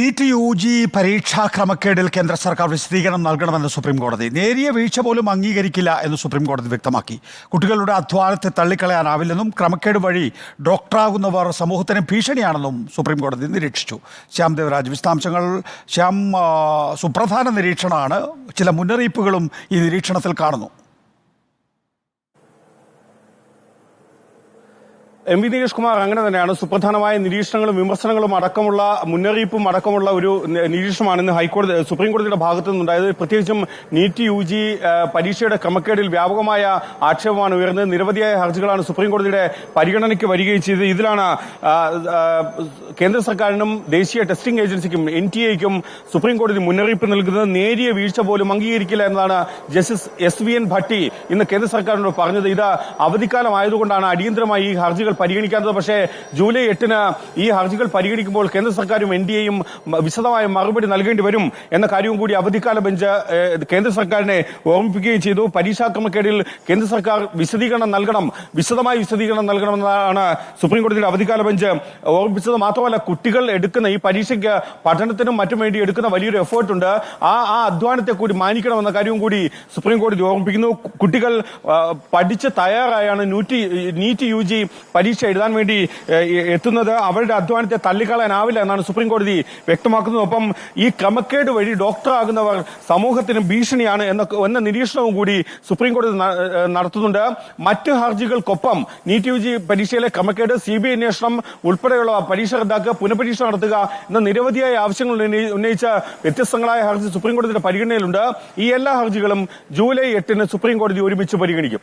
NEET U G പരീക്ഷാ ക്രമക്കേടിൽ കേന്ദ്ര സർക്കാർ വിശദീകരണം നൽകണമെന്ന് സുപ്രീം കോടതി നേരിയ വീഴ്ച പോലും അംഗീകരിക്കില്ല എന്ന് സുപ്രീം കോടതി വ്യക്തമാക്കി. കുട്ടികളുടെ അധ്വാനത്തെ തള്ളിക്കളയാനാവില്ലെന്നും ക്രമക്കേട് വഴി ഡോക്ടറാകുന്നവർ സമൂഹത്തിന് ഭീഷണിയാണെന്നും സുപ്രീം കോടതി നിരീക്ഷിച്ചു. ശ്യാം ദേവരാജ് വിശദാംശങ്ങൾ ശ്യാം സുപ്രധാന നിരീക്ഷണമാണ്. ചില മുന്നറിയിപ്പുകളും ഈ നിരീക്ഷണത്തിൽ കാണുന്നു. എം വി നികേഷ് കുമാർ അങ്ങനെ തന്നെയാണ്. സുപ്രധാനമായ നിരീക്ഷണങ്ങളും വിമർശനങ്ങളും അടക്കമുള്ള മുന്നറിയിപ്പും അടക്കമുള്ള ഒരു നിരീക്ഷണമാണ് ഇന്ന് ഹൈക്കോടതി സുപ്രീം കോടതിയുടെ ഭാഗത്തു നിന്നുണ്ടായത് പ്രത്യേകിച്ചും നീറ്റ് യു ജി പരീക്ഷയുടെ ക്രമക്കേടിൽ വ്യാപകമായ ആക്ഷേപമാണ് ഉയർന്നത്. നിരവധിയായ ഹർജികളാണ് സുപ്രീം കോടതിയുടെ പരിഗണനയ്ക്ക് വരികയും ചെയ്തത്. ഇതിലാണ് കേന്ദ്ര സർക്കാരിനും ദേശീയ ടെസ്റ്റിംഗ് ഏജൻസിക്കും എൻ ടി എക്കും സുപ്രീം കോടതി മുന്നറിയിപ്പ് നൽകുന്നത്. നേരിയ വീഴ്ച പോലും അംഗീകരിക്കില്ല എന്നതാണ് justice S V N Bhatti ഇന്ന് കേന്ദ്ര സർക്കാരിനോട് പറഞ്ഞത്. ഇത് അവധിക്കാലം ആയതുകൊണ്ടാണ് അടിയന്തരമായി ഈ ഹർജികൾ പരിഗണിക്കാത്തത്. പക്ഷേ ജൂലൈ എട്ടിന് ഈ ഹർജികൾ പരിഗണിക്കുമ്പോൾ കേന്ദ്ര സർക്കാരും എൻ ഡി എയും വിശദമായ മറുപടി നൽകേണ്ടി വരും എന്ന കാര്യവും കൂടി അവധിക്കാല ബെഞ്ച് കേന്ദ്ര സർക്കാരിനെ ഓർമ്മിപ്പിക്കുകയും ചെയ്തു. പരീക്ഷാ ക്രമക്കേടിൽ കേന്ദ്ര സർക്കാർ വിശദീകരണം നൽകണം. വിശദമായ വിശദീകരണം നൽകണമെന്നാണ് സുപ്രീം കോടതിയുടെ അവധിക്കാല ബെഞ്ച് ഓർമ്മിപ്പിച്ചത്. മാത്രമല്ല കുട്ടികൾ എടുക്കുന്ന ഈ പരീക്ഷയ്ക്ക് പഠനത്തിനും മറ്റും വേണ്ടി എടുക്കുന്ന വലിയൊരു എഫേർട്ട് ഉണ്ട്. ആ ആ അധ്വാനത്തെ കൂടി മാനിക്കണമെന്ന കാര്യവും കൂടി സുപ്രീംകോടതി ഓർമ്മിപ്പിക്കുന്നു. കുട്ടികൾ പഠിച്ച് തയ്യാറായാണ്. നീറ്റ് യു ജി പരീക്ഷ എഴുതാൻ വേണ്ടി എത്തുന്നത് അവരുടെ അധ്വാനത്തെ തള്ളിക്കളയാനാവില്ല എന്നാണ് സുപ്രീം കോടതി വ്യക്തമാക്കുന്നത്. ഒപ്പം ഈ ക്രമക്കേട് വഴി ഡോക്ടറാകുന്നവർ സമൂഹത്തിന് ഭീഷണിയാണ് എന്ന നിരീക്ഷണവും കൂടി സുപ്രീം കോടതി നടത്തുന്നുണ്ട്. മറ്റ് ഹർജികൾക്കൊപ്പം നീറ്റ് യു ജി പരീക്ഷയിലെ ക്രമക്കേട് സി ബി അന്വേഷണം ഉൾപ്പെടെയുള്ള പരീക്ഷ റദ്ദാക്കുക പുനഃപരീക്ഷ നടത്തുക എന്ന നിരവധിയായ ആവശ്യങ്ങൾ ഉന്നയിച്ച വ്യത്യസ്തങ്ങളായ ഹർജി സുപ്രീം കോടതിയുടെ പരിഗണനയിലുണ്ട്. ഈ എല്ലാ ഹർജികളും ജൂലൈ എട്ടിന് സുപ്രീം കോടതി ഒരുമിച്ച് പരിഗണിക്കും.